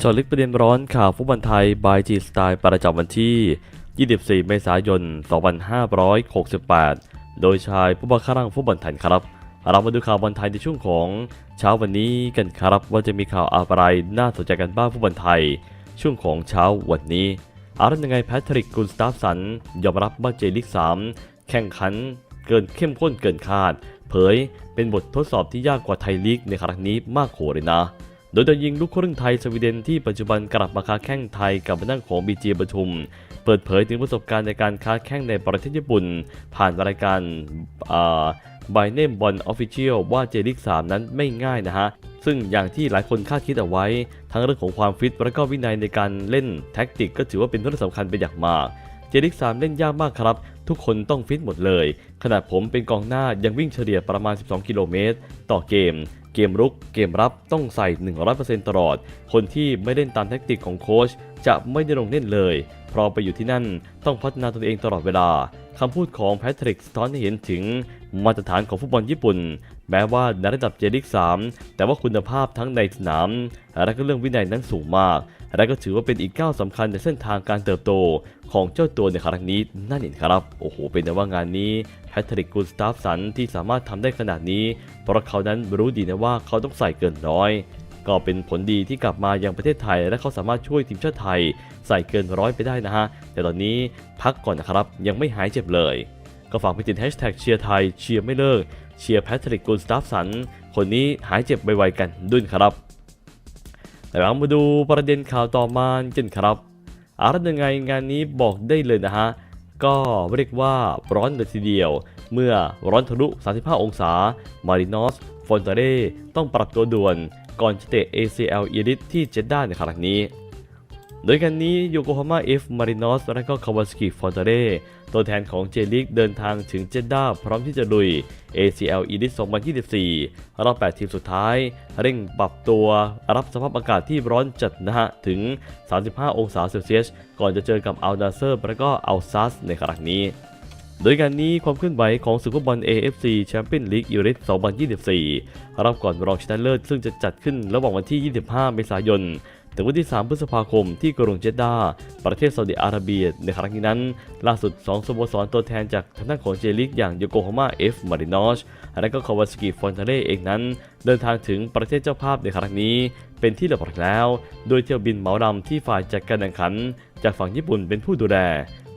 จอลึกประเด็นร้อนข่าวฟุตบอลไทยบายจีสไตล์ประจำวันที่ 24 เมษายน 2568 โดยชายผู้บังคับรังฟุตบอลไทยครับ เรามาดูข่าวบอลไทยในช่วงของเช้าวันนี้กันครับว่าจะมีข่าวอะไรน่าสนใจกันบ้างฟุตบอลไทย ช่วงของเช้าวันนี้อาร์ตยังไงแพทริกกุนสตาฟสันยอมรับว่าเจลิก3 แข่งขันเกินเข้มข้นเกินคาด เผยเป็นบททดสอบที่ยากกว่าไทยลีกในครั้งนี้มากโขเลยนะ โดยโดนยิงลูกครึ่งไทยสวีเดนที่ปัจจุบันกลับมาค้าแข้งไทยกับมานั่งของบีจีปทุม เปิดเผยถึงประสบการณ์ในการค้าแข้งในประเทศญี่ปุ่น ผ่านรายการบายเนมบอลออฟฟิเชียลว่าเจลิก3นั้นไม่ง่ายนะฮะ ซึ่งอย่างที่หลายคนคาดคิดเอาไว้ ทั้งเรื่องของความฟิตและก็วินัยในการเล่นแท็กติกก็ถือว่าเป็นเรื่องสำคัญเป็นอย่างมากเจลิก3เล่นยากมากครับ ทุกคนต้องฟิตหมดเลย ขนาดผมเป็นกองหน้ายังวิ่งเฉลี่ยประมาณ 12 กิโลเมตรต่อเกม เกมรุกเกมรับต้องใส่ 100%ตลอด คนที่ไม่เล่นตามแท็กติกของโค้ชจะไม่ได้ลงเล่นเลยเพราะไปอยู่ที่นั่นต้องพัฒนาตนเองตลอดเวลาคำพูดของแพทริกสะท้อนให้เห็นถึงมาตรฐานของฟุตบอลญี่ปุ่น แม้ว่าในระดับเจลิก3 แต่ว่าคุณภาพทั้งในสนาม และก็เรื่องวินัยนั้นสูงมาก และก็ถือว่าเป็นอีกก้าวสำคัญในเส้นทางการเติบโตของเจ้าตัวในครั้งนี้นั่นเองครับ โอ้โห เป็นแต่ว่างานนี้แพทริกกุนสตาฟสันที่สามารถทำได้ขนาดนี้ เพราะเขานั้นรู้ดีนะว่าเขาต้องใส่เกินร้อยก็เป็นผลดีที่กลับมายังประเทศไทย และเขาสามารถช่วยทีมชาติไทย ใส่เกินร้อยไปได้นะฮะ แต่ตอนนี้พักก่อนนะครับยังไม่หายเจ็บเลย ก็ฝากไปติดแฮชแท็กเชียร์ไทยเชียร์ไม่เลิก เชียร์แพทริกกุนสตาฟสัน คนนี้หายเจ็บไวๆกันด้วยครับแต่เรามาดูประเด็นข่าวต่อมากันครับอะไรยังไงงานนี้บอกได้เลยนะฮะ ก็เรียกว่าร้อนเลยทีเดียว เมื่อร้อนทะลุ 35 องศา มารินอส ฟอนเตเร่ ต้องปรับตัวด่วน ก่อนจะเตะ ACL อีริสที่เจด้าในครั้งนี้ โดยกันนี้โยโกฮาม่าเอฟมารินอส และก็คาวาสกิฟอนเตเร่ ตัวแทนของเจลิกเดินทางถึงเจด้าพร้อมที่จะลุย ACL อีริส2024 รอบ 8 ทีมสุดท้าย เร่งปรับตัวรับสภาพอากาศที่ร้อนจัดนะฮะ ถึง 35 องศาเซลเซียส ก่อนจะเจอกับอัลดาเซอร์และก็อัลซัสในครั้งนี้ โดยการนี้ความเคลื่อนไหวของศึกฟุตบอล AFC Champions League e u r o 2024 รอบก่อนรองชนะเลิศซึ่งจะจัดขึ้นระหว่างวันที่ 25 เมษายน ถึงวันที่ 3 พฤษภาคมที่กรุงเจด้า ประเทศซาอุดิอาระเบีย ในครั้งนี้นั้น ล่าสุด 2สโมสรตัวแทนจากทางด้านของเจลิกอย่างโยโกฮาม่าเอฟมารินอสและก็คาวาสกิฟอนเทเร่เองนั้น เดินทางถึงประเทศเจ้าภาพในครั้งนี้ เป็นที่เรียบร้อยแล้ว โดยเที่ยวบินเหมาลำที่ฝ่ายจัดการแข่งขัน จากฝั่งญี่ปุ่นเป็นผู้ดูแล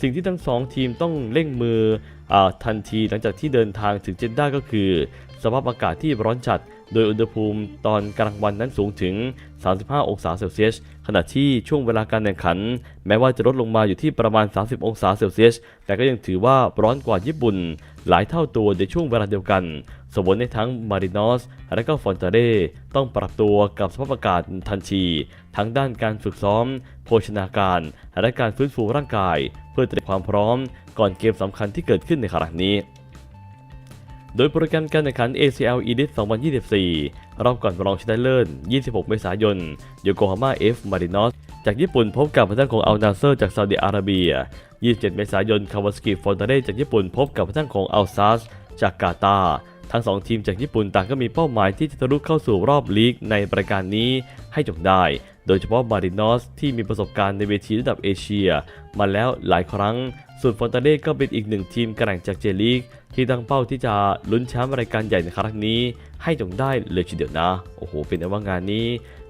สิ่งที่ทั้งสองทีมต้องเร่งมืออทันทีหลังจากที่เดินทางถึงเจนด้าก็คือ สภาพอากาศที่ร้อนจัด โดยอุณหภูมิตอนกลางวันนั้นสูงถึง 35 องศาเซลเซียส ขณะที่ช่วงเวลาการแข่งขัน แม้ว่าจะลดลงมาอยู่ที่ประมาณ 30 องศาเซลเซียส แต่ก็ยังถือว่าร้อนกว่าญี่ปุ่น หลายเท่าตัวในช่วงเวลาเดียวกัน สมบูรณ์ในทั้งมารินอส และก็ฟอนเตเร่ต้องปรับตัวกับสภาพอากาศทันที ทั้งด้านการฝึกซ้อม โภชนาการ และการฟื้นฟูร่างกาย เพื่อเตรียมความพร้อม ก่อนเกมสำคัญที่เกิดขึ้นในครั้งนี้ โดยโปรแกรมการแข่งขัน ACL Elite 2024 รอบก่อนรองชนะเลิศ 26 เมษายน โยโกฮาม่า F Marinos จากญี่ปุ่นพบกับทางด้านของอัลนาเซอร์จากซาอุดิอาระเบีย 27 เมษายน คาวาสกิฟอนเตเร่จากญี่ปุ่นพบกับทางด้านของอัลซัสจากกาตาร์ทั้ง 2 ทีมจากญี่ปุ่นต่างก็มีเป้าหมายที่จะทะลุเข้าสู่รอบลีกในปรายการนี้ให้จงได้ โดยเฉพาะมารินอสที่มีประสบการณ์ในเวทีระดับเอเชีย มาแล้วหลายครั้ง ส่วนฟอนตาเล่ก็เป็นอีกหนึ่งทีมกระแข่งจากเจลีกที่ตั้งเป้าที่จะลุ้นแชมป์รายการใหญ่ในครั้งนี้ ให้จงได้เลยทีเดียวนะ โอ้โห เป็นว่างานนี้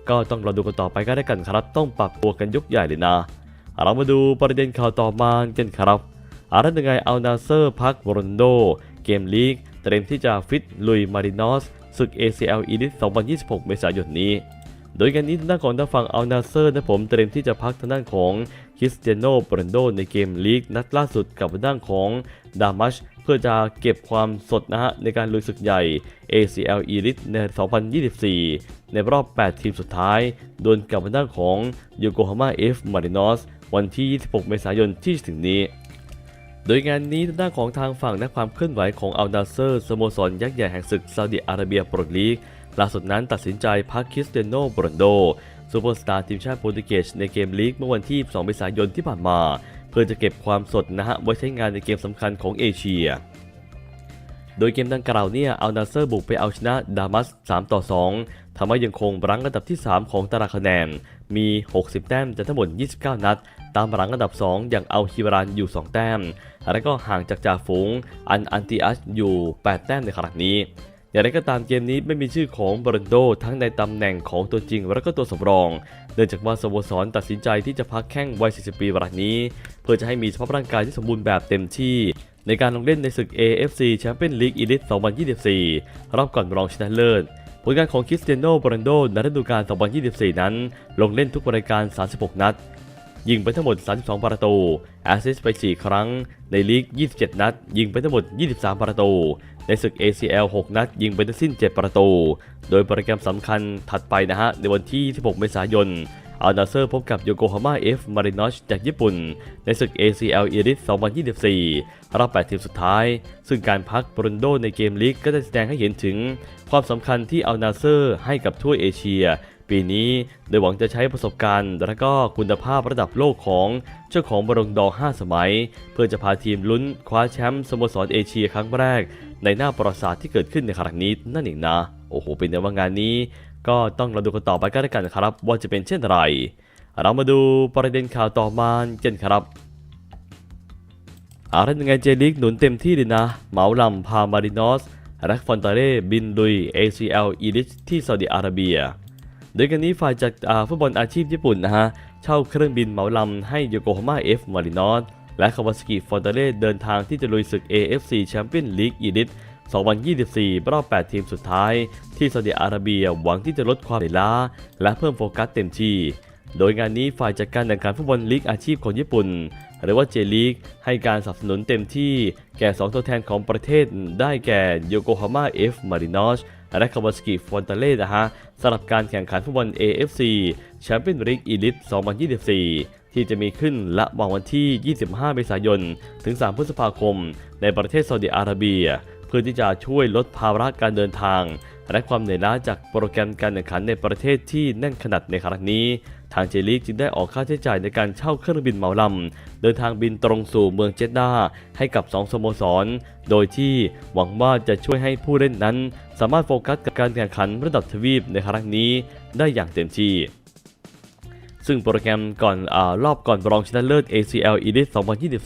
ก็ต้องรอดูกันต่อไปก็ได้กันครับ ต้องปรับตัวกันยกใหญ่เลยนะ เรามาดูประเด็นข่าวต่อมากันครับอาร์ตยังไงเอานาเซอร์พักโรอนโด เกมลีกเตรียมที่จะฟิตลุยมารินอสศึก ACL Elite 2026 เมษายนนี้ โดยการนี้ทางด้านของทางฝั่งอัลนาเซอร์นะผมเตรียมที่จะพักทางด้านของคริสเตียโนโรนโดในเกมลีกนัดล่าสุดกับทางด้านของดามัชเพื่อจะเก็บความสดนะฮะในการลุยศึกใหญ่ ACL Elite ใน 2024 ในรอบ 8 ทีมสุดท้ายดวลกับทางด้านของโยโกฮาม่าเอฟมารินอสวันที่ 26 เมษายนที่ถึงนี้ โดยงานนี้ทางด้านของทางฝั่งนักความเคลื่อนไหวของอัลนาเซอร์สโมสรยักษ์ใหญ่แห่งศึกซาอุดิอาระเบียโปรลีกล่าสุดนั้นตัดสินใจพักคริสเตียโนโบรนโดซูเปอร์สตาร์ทีมชาติโปรตุเกสในเกมลีกเมื่อวันที่ 2 เมษายนที่ผ่านมา เพื่อจะเก็บความสดนะฮะไว้ใช้งานในเกมสำคัญของเอเชีย โดยเกมดังกล่าวเนี่ยอัลนาเซอร์บุกไปเอาชนะดามัส 3 ต่อ 2 ทำให้ยังคงรั้งอันดับที่ 3 ของตารางคะแนน มี 60 แต้มจากทั้งหมด 29 นัด ตามหลังอันดับ 2 อย่างอัลฮิบรานอยู่ 2 แต้ม และก็ห่างจากจ่าฝูงอันอันติอัสอยู่ 8 แต้มในขณะนี้อย่างไรก็ตามเกมนี้ไม่มีชื่อของบรันโดทั้งในตำแหน่งของตัวจริงและก็ตัวสำรอง เนื่องจากว่าสโมสรตัดสินใจที่จะพักแข้งวัย 40 ปีรายนี้ เพื่อจะให้มีสภาพร่างกายที่สมบูรณ์แบบเต็มที่ ในการลงเล่นในศึก AFC Champions League Elite 2024 รอบก่อนรองชนะเลิศผลงานของคริสเตียโนโรนัลโดในฤดูกาล 2024 นั้น ลงเล่นทุกรายการ 36 นัด ยิงไปทั้งหมด 32 ประตู แอสซิสไป 4 ครั้ง ในลีก 27 นัด ยิงไปทั้งหมด 23 ประตู ในศึก ACL 6 นัด ยิงไปทั้งสิ้น 7 ประตู โดยโปรแกรมสำคัญถัดไปนะฮะ ในวันที่26เมษายน อัลนาเซอร์พบกับโยโกฮาม่าเอฟมารินอชจากญี่ปุ่น ในศึก ACL Elite 2024 รอบ 8 ทีมสุดท้าย ซึ่งการพักบรุนโดในเกมลีกก็ได้แสดงให้เห็นถึง ความสำคัญที่อัลนาเซอร์ให้กับทั่วเอเชีย ปีนี้ โดยหวังจะใช้ประสบการณ์ และก็คุณภาพระดับโลกของเจ้าของบรงดอ 5 สมัย เพื่อจะพาทีมลุ้นคว้าแชมป์สโมสรเอเชียครั้งแรก ในหน้าประวัติศาสตร์ที่เกิดขึ้นในครั้งนี้นั่นเองนะ โอ้โห เป็นอย่างว่างานนี้ ก็ต้องเราดูกันต่อไปกันแล้วกันครับ ว่าจะเป็นเช่นไร เรามาดูประเด็นข่าวต่อมากันครับอะไรยังไงเจลิกหนุนเต็มที่เลยนะ เหมาลำพามารินอสแร็กฟอนตาเร่บินลุย ACL อีลิชที่ซาอุดิอาระเบีย โดยกันนี้ฝ่ายจากอ่าฟุตบอลอาชีพญี่ปุ่นนะฮะ เช่าเครื่องบินเหมาลำให้โยโกฮาม่าเอฟมารินอสและคาวาสกิฟอนตาเร่เดินทางที่จะลุยศึก AFC Champions League Elite 2024 รอบ 8 ทีมสุดท้าย ที่ซาอุดิอาระเบียหวังที่จะลดความเหนื่อยล้า และเพิ่มโฟกัสเต็มที่ โดยงานนี้ฝ่ายจัดการแข่งขันฟุตบอลลีกอาชีพของญี่ปุ่น หรือว่าเจลีกให้การสนับสนุนเต็มที่ แก่ 2 ตัวแทนของประเทศได้แก่โยโกฮาม่าเอฟมารินอชและคาวาสกิฟอนตาเล่นะฮะสำหรับการแข่งขันฟุตบอล AFC Champions League Elite 2024ที่จะมีขึ้นและวางวันที่ 25 เมษายน ถึง 3 พฤษภาคม ในประเทศซาอุดิอาระเบีย พื่อที่จะช่วยลดภาระการเดินทาง และความเหนื่อยล้าจากโปรแกรมการแข่งขันในประเทศที่แน่นขนาดในครั้งนี้ ทางเจลีกจึงได้ออกค่าใช้จ่ายในการเช่าเครื่องบินเหมาลำเดินทางบินตรงสู่เมืองเจด้าให้กับ 2 สโมสร โดยที่หวังว่าจะช่วยให้ผู้เล่นนั้น สามารถโฟกัสกับการแข่งขันระดับทวีปในครั้งนี้ได้อย่างเต็มที่ ซึ่งโปรแกรมก่อนอรอบก่อนรองชนะเลิศ ACL Elite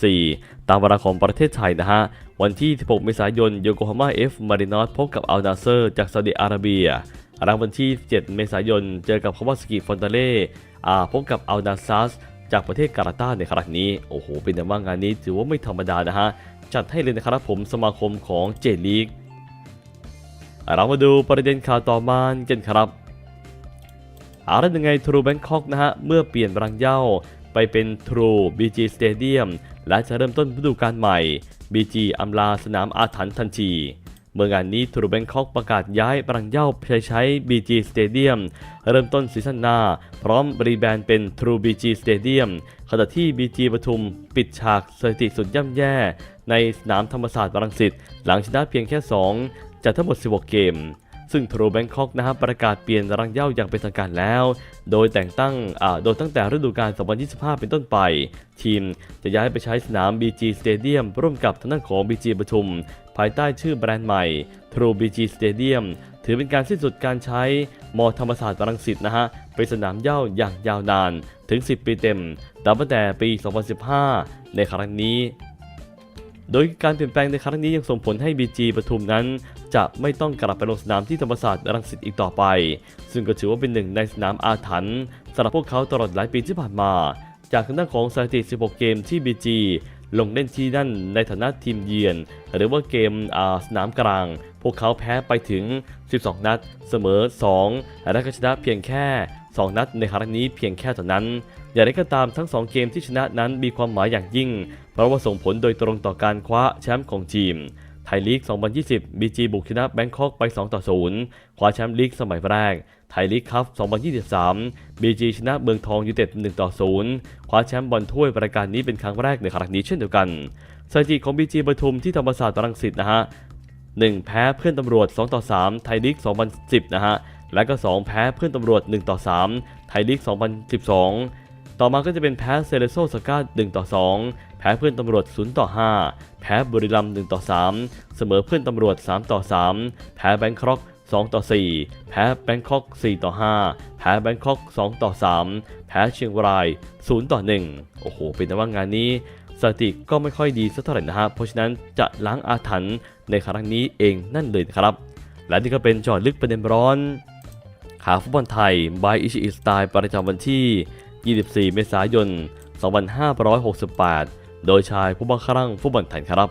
2024 ตามเวลาของประเทศไทยนะฮะ วันที่ 16 เมษายนโยโกฮาม่าเอฟมารินอสพบกับอัลนาเซอร์จากซาอุดิอาระเบียรางวันที่ 7 เมษายน เจอกับคาวาสกิฟอนตาเล่พบกับอัลนาซัสจากประเทศการาตาในครั้งนี้ โอ้โห เป็นอย่างว่างานนี้ถือว่าไม่ธรรมดานะฮะ จัดให้เลยนะครับผมสมาคมของเจลีกเรามาดูประเด็นข่าวต่อมากันครับ อาร์ยังไงทรูแบงคอกนะฮะ เมื่อเปลี่ยนรังเย้าไปเป็นทรู BG Stadium และจะเริ่มต้นฤดูกาลใหม่ BG อำลาสนามอาถรรพ์ทันทีเมื่องานนี้ทรูแบงคอกประกาศย้ายรังเย้าไปใช้ BG Stadium เริ่มต้นซีซั่นหน้า พร้อมรีแบรนด์เป็น True BG Stadium ขณะที่ BG ปทุมปิดฉากสถิติสุดย่ำแย่ ในสนามธรรมศาสตร์รังสิตหลังชนะเพียงแค่ 2 จากทั้งหมด 16 เกม ซึ่งทรูแบงคอกนะครับประกาศเปลี่ยนรังเย้าอย่างเป็นทางการแล้ว โดยแต่งตั้งอ่าโดยตั้งแต่ฤดูกาล 2025 เป็นต้นไป ทีมจะย้ายไปใช้สนาม BG Stadium ร่วมกับทางด้านของ BG ปทุม ภายใต้ชื่อแบรนด์ใหม่ True BG Stadium ถือเป็นการสิ้นสุดการใช้มอธรรมศาสตร์รังสิตนะฮะเป็นสนามเย้าอย่างยาวนานถึง 10 ปีเต็มตั้งแต่ปี 2015 ในครั้งนี้ โดยการเปลี่ยนแปลงในครั้งนี้ยังส่งผลให้ BG ปทุมนั้น จะไม่ต้องกลับไปลงสนามที่ธรรมศาสตร์รังสิตอีกต่อไป ซึ่งก็ถือว่าเป็นหนึ่งในสนามอาถรรพ์สำหรับพวกเขาตลอดหลายปีที่ผ่านมา จากทางด้านของสถิติ 16 เกมที่ BG ลงเล่นที่นั่นในฐานะทีมเยือน หรือว่าเกมสนามกลาง พวกเขาแพ้ไปถึง 12 นัด เสมอ 2 และก็ชนะเพียงแค่ 2 นัดในครั้งนี้เพียงแค่เท่านั้น อย่างไรก็ตามทั้ง 2 เกมที่ชนะนั้นมีความหมายอย่างยิ่ง เพราะว่าส่งผลโดยตรงต่อการคว้าแชมป์ของทีม ไทยลีก 2020 BG บุกชนะแบงคอกไป 2 ต่อ 0 คว้าแชมป์ลีกสมัยแรก ไทยลีกคัพ2023 BG ชนะเมืองทองยูเต็ด 1 ต่อ 0 คว้าแชมป์บอลถ้วยรายการนี้เป็นครั้งแรกในครั้งนี้เช่นเดียวกัน สถิติของ BG ปทุมที่ธรรมศาสตร์รังสิตนะฮะ 1 แพ้เพื่อนตำรวจ 2 ต่อ 3 ไทยลีก 2010 นะฮะ และก็ 2 แพ้เพื่อนตำรวจ 1 ต่อ 3 ไทยลีก 2012 ต่อมาก็จะเป็นแพ้เซเลโซสกา1ต่อ 2 พ้พ้เพื่อนตำรวจ 0 ต่อ 5 แพ้บุรีรัมย์1ต่อ 3 เสมอเพื่อนตำรวจ 3 ต่อ 3 แพ้แบงคอก2 ต่อ 4 แพ้แบงคอก 4 ต่อ 5 แพ้แบงคอก 2 ต่อ 3 แพ้เชียงราย 0 ต่อ 1 โอ้โห เป็นแต่ว่างานนี้สถิติก็ไม่ค่อยดีสักเท่าไหร่นะฮะ เพราะฉะนั้นจะล้างอาถรรพ์ในครั้งนี้เองนั่นเลยครับ และนี่ก็เป็นจอดลึกประเด็นร้อนขาฟุตบอลไทย by อิชิอิสไตล์ประจำวันที่ 24 เมษายน 2568 โดยชายผู้บังคับฟุตบอลไทยครับ